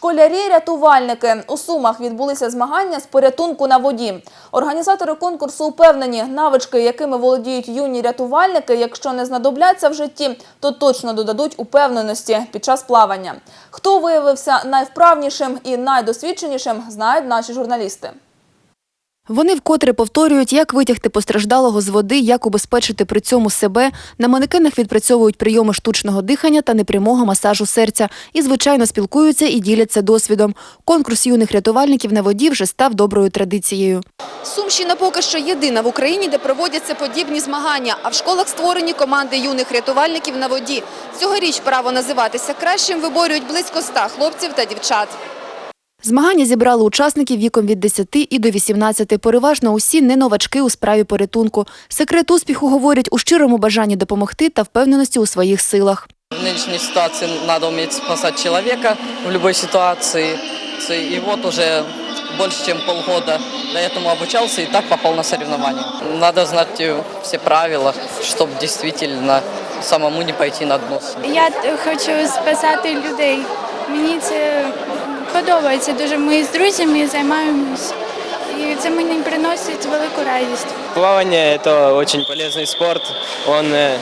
Школярі-рятувальники у Сумах відбулися змагання з порятунку на воді. Організатори конкурсу упевнені, навички, якими володіють юні рятувальники, якщо не знадобляться в житті, то точно додадуть упевненості під час плавання. Хто виявився найвправнішим і найдосвідченішим, знають наші журналісти. Вони вкотре повторюють, як витягти постраждалого з води, як убезпечити при цьому себе. На манекенах відпрацьовують прийоми штучного дихання та непрямого масажу серця. І, звичайно, спілкуються і діляться досвідом. Конкурс юних рятувальників на воді вже став доброю традицією. Сумщина поки що єдина в Україні, де проводяться подібні змагання. А в школах створені команди юних рятувальників на воді. Цьогоріч право називатися кращим виборюють близько ста хлопців та дівчат. Змагання зібрали учасників віком від 10 і до 18. Переважно усі не новачки у справі порятунку. Секрет успіху, говорять, у щирому бажанні допомогти та впевненості у своїх силах. В нынешней ситуации надо уметь спасать человека в любой ситуации. И вот уже больше чем полгода до этому обучался и так попал на соревнования. Надо знать э, все правила, чтобы действительно самому не пойти на дно. Я т- хочу спасати людей. Мені це подобається дуже. Ми з друзями займаємось, і це мені приносить велику радість. Плавание – это очень полезный спорт. Он э,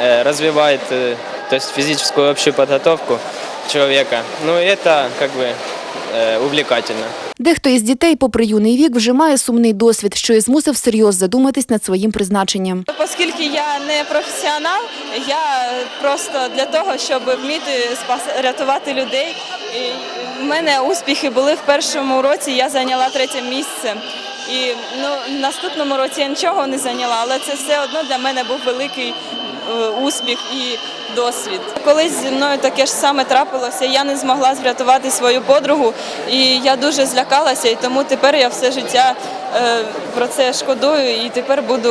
э, развивает э, то есть физическую общую подготовку человека. Ну, и это как бы э, увлекательно. Дехто із дітей, попри юний вік, вже має сумний досвід, що і змусив всерйоз задуматись над своїм призначенням. Оскільки я не професіонал, я просто для того, щоб вміти спас рятувати людей. І в мене успіхи були в першому році. Я зайняла третє місце. І ну, в наступному році я нічого не зайняла, але це все одно для мене був великий е, успіх і досвід. Колись зі мною таке ж саме трапилося. Я не змогла врятувати свою подругу, і я дуже злякалася, і тому тепер я все життя е, про це шкодую, і тепер буду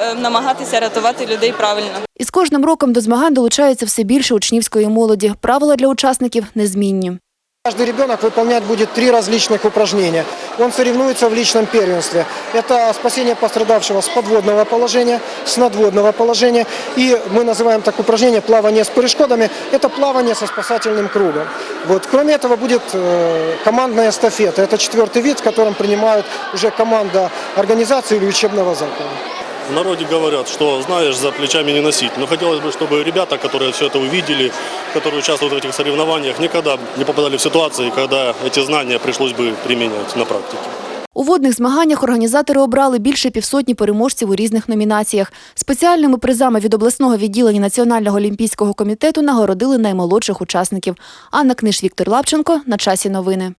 е, намагатися рятувати людей правильно. І з кожним роком до змагань долучається все більше учнівської молоді. Правила для учасників незмінні. Каждый ребенок выполнять будет три различных упражнения. Он соревнуется в личном первенстве. Это спасение пострадавшего с подводного положения, с надводного положения. И мы называем так упражнение плавание с перешкодами. Это плавание со спасательным кругом. Вот. Кроме этого будет э, командная эстафета. Это четвертый вид, в котором принимают уже команда организации или учебного заклада. В народе говорят, что знаешь, за плечами не носить. Но хотелось бы, чтобы ребята, которые все это увидели, которые участвуют в этих соревнованиях, никогда не попадали в ситуации, когда эти знания пришлось бы применять на практике. У водних змаганнях організатори обрали більше півсотні переможців у різних номінаціях. Спеціальними призами від обласного відділення Національного олімпійського комітету нагородили наймолодших учасників. Анна Книж, Віктор Лапченко. На часі новини.